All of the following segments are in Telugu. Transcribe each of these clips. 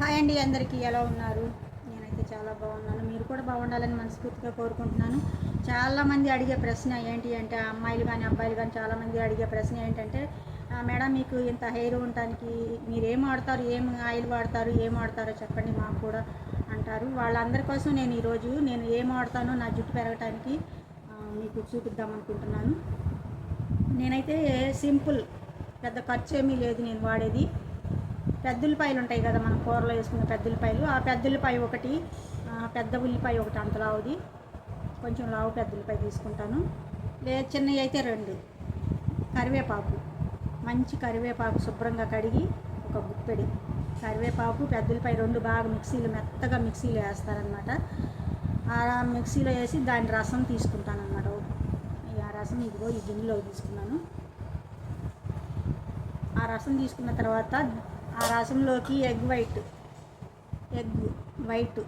హాయ్ అండి అందరికీ ఎలా ఉన్నారు? నేనైతే చాలా బాగున్నాను. మీరు కూడా బాగుండాలని మనస్ఫూర్తిగా కోరుకుంటున్నాను. చాలామంది అడిగే ప్రశ్న ఏంటి అంటే అమ్మాయిలు కానీ అబ్బాయిలు కానీ చాలామంది అడిగే ప్రశ్న ఏంటంటే మేడం మీకు ఇంత హెయిర్ ఉండటానికి మీరు ఏం వాడతారు? ఏం ఆయిల్ వాడతారు? ఏం వాడతారో చెప్పండి మాకు కూడా అంటారు. వాళ్ళందరి కోసం నేను ఈరోజు నేను ఏం వాడతానో నా జుట్టు పెరగటానికి మీకు చూపిద్దాం అనుకుంటున్నాను. నేనైతే సింపుల్ పెద్ద ఖర్చు ఏమీ లేదు నేను వాడేది. పెద్దల ఉల్లిపాయలు ఉంటాయి కదా మనం కూరలో వేసుకున్న పెద్ద ఆ పెద్ద ఒకటి పెద్ద ఉల్లిపాయ ఒకటి అంత లావుది కొంచెం లావు పెద్ద ఉల్లిపాయ తీసుకుంటాను. లేదు చిన్నవి అయితే రెండు. కరివేపాకు. మంచి కరివేపాకు శుభ్రంగా కడిగి ఒక గుప్పెడి. కరివేపాకు పెద్దలపై రెండు బాగా మిక్సీలో మెత్తగా మిక్సీలో వేస్తారనమాట ఆ మిక్సీలో వేసి దాని రసం తీసుకుంటాను అనమాట ఆ రసం ఇదిగో ఈ గిన్నెలో తీసుకున్నాను. ఆ రసం తీసుకున్న తర్వాత ఆ రసంలోకి ఎగ్ వైట్. Egg white.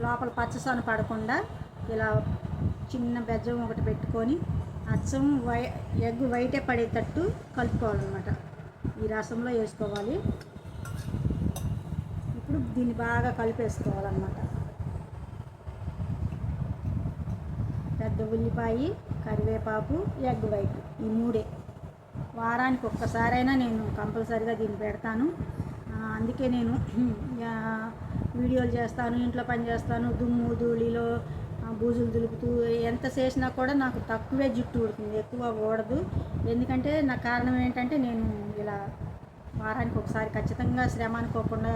లోపల పచ్చసొన పడకుండా ఇలా చిన్న బెజ్జం ఒకటి పెట్టుకొని అచ్చం వై ఎగ్ వైటే పడేటట్టు కలుపుకోవాలన్నమాట. ఈ రసంలో వేసుకోవాలి. ఇప్పుడు దీన్ని బాగా కలిపేసుకోవాలన్నమాట. పెద్ద ఉల్లిపాయ కరివేపాకు ఎగ్ వైట్. ఈ మూడే. వారానికి ఒక్కసారైనా నేను కంపల్సరీగా దీన్ని పెడతాను. ఊరికే నేను. వీడియోలు చేస్తాను ఇంట్లో పని చేస్తాను దుమ్ము ధూళిలో బూజులు దులుపుతూ ఎంత చేసినా కూడా నాకు తక్కువే జుట్టు ఊడుతుంది ఎక్కువ ఊడదు. ఎందుకంటే నా కారణం ఏంటంటే నేను ఇలా వారానికి ఒకసారి ఖచ్చితంగా శ్రమ అనుకోకుండా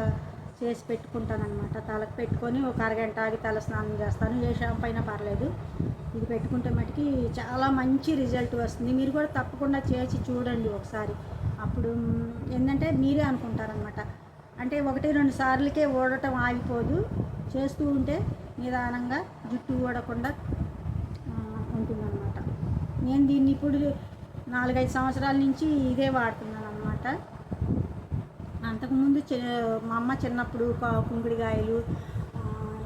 చేసి పెట్టుకుంటానమాట తలకు పెట్టుకొని ఒక అరగంట ఆగి తల స్నానం చేస్తాను ఏ షాంపూ అయినా పర్లేదు. ఇది పెట్టుకుంటే మటుకి చాలా మంచి రిజల్ట్ వస్తుంది. మీరు కూడా తప్పకుండా చేసి చూడండి ఒకసారి. అప్పుడు ఏంటంటే మీరే అనుకుంటారనమాట అంటే ఒకటి రెండు సార్లకే ఓడటం ఆగిపోదు. చేస్తూ ఉంటే నిదానంగా జుట్టు ఊడకుండా ఉంటుందన్నమాట. నేను దీన్ని ఇప్పుడు నాలుగైదు సంవత్సరాల నుంచి ఇదే వాడుతున్నాను అనమాట అంతకుముందు మా అమ్మ చిన్నప్పుడు క- కుంకుడికాయలు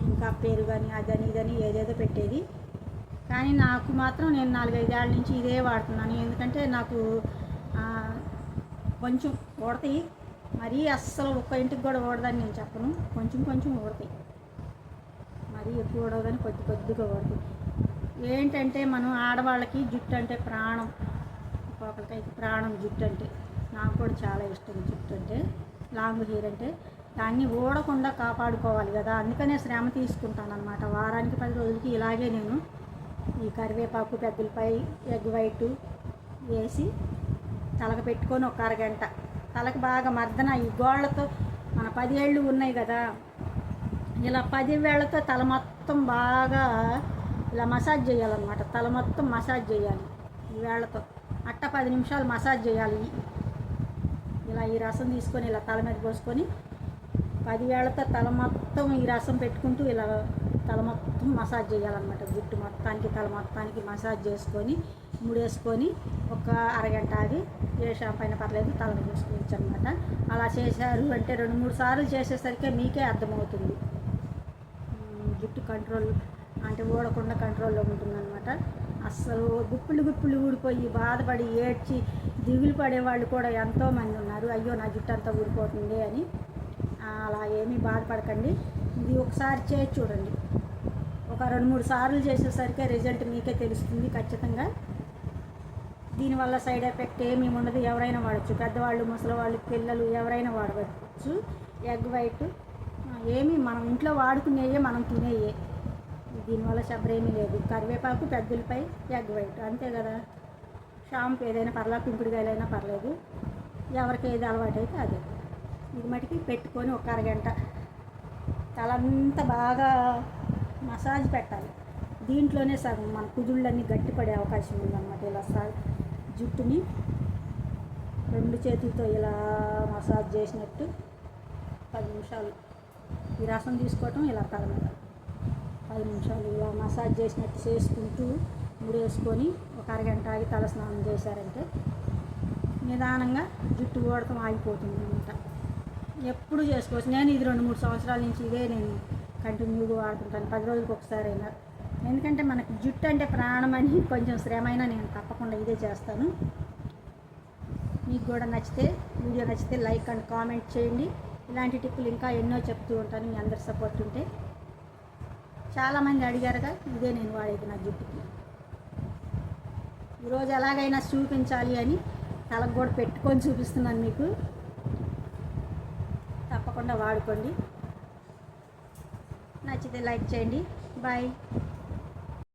ఇంకా పేరు అని అదని ఇదని ఏదేదో పెట్టేది. కానీ నాకు మాత్రం నేను నాలుగైదేళ్ళ నుంచి ఇదే వాడుతున్నాను. ఎందుకంటే నాకు కొంచెం ఊడతాయి. మరీ అస్సలు ఒక్క ఇంటికి కూడా ఊడదని నేను చెప్పను. కొంచెం కొంచెం ఓడతాయి మరీ ఎక్కువ ఊడదని కొద్ది కొద్దిగా ఓడతాయి ఏంటంటే మనం ఆడవాళ్ళకి జుట్టు అంటే ప్రాణం. ఒక్కొక్కరికైతే ప్రాణం జుట్టు అంటే నాకు కూడా చాలా ఇష్టం జుట్టు అంటే. లాంగ్ హెయిర్ అంటే దాన్ని ఊడకుండా కాపాడుకోవాలి కదా. అందుకనే శ్రమ తీసుకుంటాను అనమాట వారానికి పది రోజులకి ఇలాగే నేను ఈ కరివేపాకు పెద్దలపై ఎగ్ వైట్ వేసి తలకు పెట్టుకొని ఒక అరగంట తలకు బాగా మర్దన. ఈ గోళ్ళతో మన పది ఏళ్ళు ఉన్నాయి కదా. ఇలా పది వేళ్ళతో తల మొత్తం బాగా ఇలా మసాజ్ చేయాలన్నమాట. తల మొత్తం మసాజ్ చేయాలి ఈ వేళ్ళతో. అట్ట పది నిమిషాలు మసాజ్ చేయాలి. ఇలా ఈ రసం తీసుకొని ఇలా తల మీద పోసుకొని పది వేళ్ళతో తల మొత్తం ఈ రసం పెట్టుకుంటూ ఇలా తల మొత్తం మసాజ్ చేయాలన్నమాట. జుట్టు మొత్తానికి తల మొత్తానికి మసాజ్ చేసుకొని ముడేసుకొని ఒక అరగంట ఆగి ఏ షాంపైన పర్లేదు తల మీద వేసుకోవచ్చు అనమాట అలా చేశారు అంటే రెండు మూడు సార్లు చేసేసరికి మీకే అర్థమవుతుంది. జుట్టు కంట్రోల్ అంటే ఊడకుండా కంట్రోల్లో ఉంటుందన్నమాట. అస్సలు గుప్పులు గుప్పులు ఊడిపోయి బాధపడి ఏడ్చి దిగులు పడే వాళ్ళు కూడా ఎంతోమంది ఉన్నారు. అయ్యో నా జుట్టు అంతా ఊడిపోతుంది అని. అలా ఏమీ బాధపడకండి. ఇది ఒకసారి చేసి చూడండి. ఒక రెండు మూడు సార్లు చేసేసరికి రిజల్ట్ మీకే తెలుస్తుంది ఖచ్చితంగా. దీనివల్ల సైడ్ ఎఫెక్ట్ ఏమీ ఉండదు ఎవరైనా వాడచ్చు. పెద్దవాళ్ళు ముసలివాళ్ళు పిల్లలు ఎవరైనా వాడవచ్చు. ఎగ్ వైట్ ఏమి ఏమీ మనం ఇంట్లో వాడుకునేయే మనం తినేయే. దీనివల్ల శబ్రేమీ లేదు. కరివేపాకు పెద్దలపై ఎగ్ వైట్ అంతే కదా. షాంపూ ఏదైనా పర్లేదు పింపుడుగాయలైనా పర్లేదు. ఎవరికి ఏది అలవాటు అయితే అదే. ఇది మటుకి పెట్టుకొని ఒక అరగంట. తలంతా బాగా మసాజ్ పెట్టాలి. దీంట్లోనే సగం మన కుదుళ్ళన్నీ గట్టిపడే అవకాశం ఉందన్నమాట. ఇలా సా జుట్టుని రెండు చేతులతో ఇలా మసాజ్ చేసినట్టు పది నిమిషాలు. ఈ రసం తీసుకోవటం ఇలా తల పది నిమిషాలు ఇలా మసాజ్ చేసినట్టు చేసుకుంటూ ముడేసుకొని ఒక అరగంట ఆగి తల స్నానం చేశారంటే నిదానంగా జుట్టు ఊడటం ఆగిపోతుంది అనమాట ఎప్పుడు చేసుకోవచ్చు. నేను ఇది రెండు మూడు సంవత్సరాల నుంచి ఇదే నేను కంటిన్యూగా వాడుతుంటాను. పది రోజులకు ఒకసారి అయినా. ఎందుకంటే మనకి జుట్టు అంటే ప్రాణం అని కొంచెం శ్రమ అయినా నేను తప్పకుండా ఇదే చేస్తాను. మీకు కూడా నచ్చితే వీడియో నచ్చితే లైక్ అండ్ కామెంట్ చేయండి. ఇలాంటి టిప్పులు ఇంకా ఎన్నో చెప్తూ ఉంటాను మీ అందరి సపోర్ట్ ఉంటే. చాలామంది అడిగారుగా ఇదే నేను వాడేది నా జుట్టుకి. ఈరోజు ఎలాగైనా చూపించాలి అని తలకు కూడా పెట్టుకొని చూపిస్తున్నాను మీకు. తప్పకుండా వాడుకోండి. నచ్చితే లైక్ చేయండి. బాయ్.